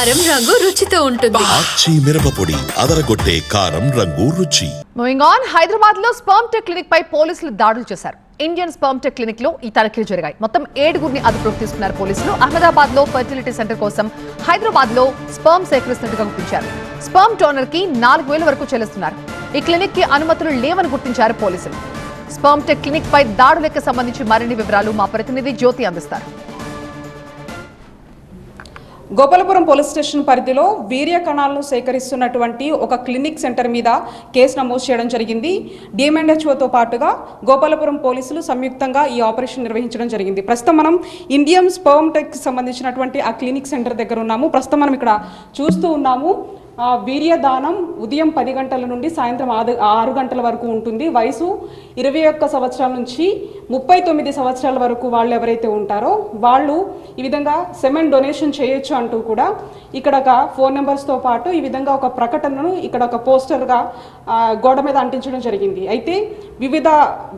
కారం రంగు రుచితో ఉంటుంది. ఆచి మిరపపొడి అదరగొట్టే కారం రంగు రుచి. మూవింగ్ ఆన్ హైదరాబాద్లో స్పర్మ్ టెక్ క్లినిక్ పై పోలీసులు దాడులు చేశారు. ఇండియన్ స్పర్మ్ టెక్ క్లినిక్లో ఈ తనిఖీలు జరిగాయి. మొత్తం ఏడుగురిని అదుపులోకి తీసుకున్నారు పోలీసులు. అహ్మదాబాద్లో ఫర్టిలిటీ సెంటర్ కోసం హైదరాబాద్లో స్పర్మ్ సేకరిస్తున్నట్టుగా గుర్తించారు. స్పర్మ్ డోనర్కి నాలుగు వేల వరకు చెల్లిస్తున్నారు. ఈ క్లినిక్కి అనుమతులు లేవని గుర్తించారు పోలీసులు. స్పర్మ్ టెక్ క్లినిక్ పై దాడులకు సంబంధించి మరిన్ని వివరాలు మా ప్రతినిధి జ్యోతి అందిస్తారు. గోపాలపురం పోలీస్ స్టేషన్ పరిధిలో వీర్య కణాలను సేకరిస్తున్నటువంటి ఒక క్లినిక్ సెంటర్ మీద కేసు నమోదు చేయడం జరిగింది. డిఎంఎన్హెచ్ఓతో పాటుగా గోపాలపురం పోలీసులు సంయుక్తంగా ఈ ఆపరేషన్ నిర్వహించడం జరిగింది. ప్రస్తుతం మనం ఇండియన్ స్పర్మ్ టెక్ సంబంధించినటువంటి ఆ క్లినిక్ సెంటర్ దగ్గర ఉన్నాము. ప్రస్తుతం మనం ఇక్కడ చూస్తూ ఉన్నాము. ఆ, వీర్యదానం ఉదయం పది గంటల నుండి సాయంత్రం ఆరు ఆరు గంటల వరకు ఉంటుంది. వయసు ఇరవై ఒక్క సంవత్సరాల నుంచి ముప్పై తొమ్మిది సంవత్సరాల వరకు వాళ్ళు ఎవరైతే ఉంటారో వాళ్ళు ఈ విధంగా సెమెన్ డొనేషన్ చేయొచ్చు అంటూ కూడా ఇక్కడ ఒక ఫోన్ నెంబర్స్తో పాటు ఈ విధంగా ఒక ప్రకటనను ఇక్కడ ఒక పోస్టర్గా గోడ మీద అంటించడం జరిగింది. అయితే వివిధ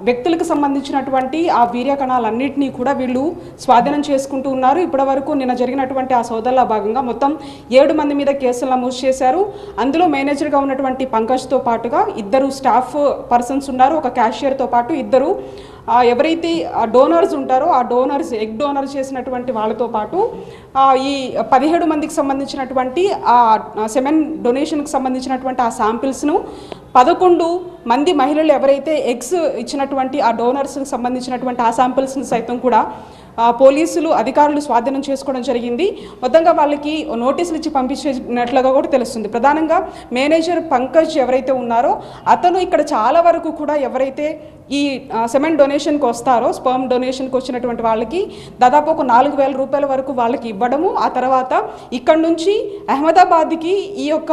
వ్యక్తులకు సంబంధించినటువంటి ఆ వీర్య కణాలన్నింటినీ కూడా వీళ్ళు స్వాధీనం చేసుకుంటూ ఉన్నారు. ఇప్పటి వరకు నిన్న జరిగినటువంటి ఆ సోదరుల భాగంగా మొత్తం ఏడు మంది మీద కేసులు నమోదు చేశారు. అందులో మేనేజర్గా ఉన్నటువంటి పంకజ్తో పాటుగా ఇద్దరు స్టాఫ్ పర్సన్స్ ఉన్నారు. ఒక క్యాషియర్తో పాటు ఇద్దరు ఎవరైతే డోనర్స్ ఉంటారో ఆ డోనర్స్ ఎగ్ డోనర్ చేసినటువంటి వాళ్ళతో పాటు ఈ పదిహేడు మందికి సంబంధించినటువంటి ఆ సెమెన్ డొనేషన్కి సంబంధించినటువంటి ఆ శాంపిల్స్ను పదకొండు మంది మహిళలు ఎవరైతే ఎగ్స్ ఇచ్చినటువంటి ఆ డోనర్స్కి సంబంధించినటువంటి ఆ శాంపిల్స్ని సైతం కూడా పోలీసులు అధికారులు స్వాధీనం చేసుకోవడం జరిగింది. మొత్తంగా వాళ్ళకి నోటీసులు ఇచ్చి పంపించినట్లుగా కూడా తెలుస్తుంది. ప్రధానంగా మేనేజర్ పంకజ్ ఎవరైతే ఉన్నారో అతను ఇక్కడ చాలా వరకు కూడా ఎవరైతే ఈ సెమెన్ డొనేషన్కి వస్తారో స్పర్మ్ డొనేషన్కి వచ్చినటువంటి వాళ్ళకి దాదాపు ఒక నాలుగు వేల రూపాయల వరకు వాళ్ళకి ఇవ్వడము ఆ తర్వాత ఇక్కడ నుంచి అహ్మదాబాద్కి ఈ యొక్క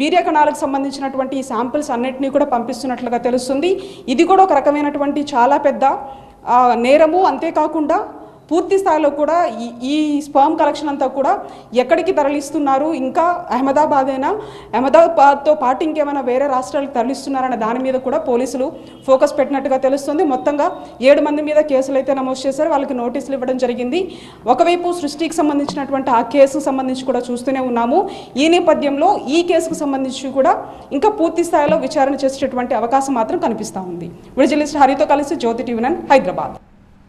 వీర్య కణాలకు సంబంధించినటువంటి ఈ శాంపిల్స్ అన్నిటినీ కూడా పంపిస్తున్నట్లుగా తెలుస్తుంది. ఇది కూడా ఒక రకమైనటువంటి చాలా పెద్ద నేరము. అంతేకాకుండా పూర్తి స్థాయిలో కూడా ఈ ఈ స్పర్మ్ కలెక్షన్ అంతా కూడా ఎక్కడికి తరలిస్తున్నారు? ఇంకా అహ్మదాబాద్ అయినా? అహ్మదాబాద్తో పాటు ఇంకేమైనా వేరే రాష్ట్రాలకు తరలిస్తున్నారనే దాని మీద కూడా పోలీసులు ఫోకస్ పెట్టినట్టుగా తెలుస్తుంది. మొత్తంగా ఏడు మంది మీద కేసులు అయితే నమోదు చేశారు. వాళ్ళకి నోటీసులు ఇవ్వడం జరిగింది. ఒకవైపు సృష్టికి సంబంధించినటువంటి ఆ కేసుకు సంబంధించి కూడా చూస్తూనే ఉన్నాము. ఈ నేపథ్యంలో ఈ కేసుకు సంబంధించి కూడా ఇంకా పూర్తి స్థాయిలో విచారణ చేసేటటువంటి అవకాశం మాత్రం కనిపిస్తూ ఉంది. విజిలిస్ట్ హరితో కలిసి జ్యోతి టీవీ హైదరాబాద్.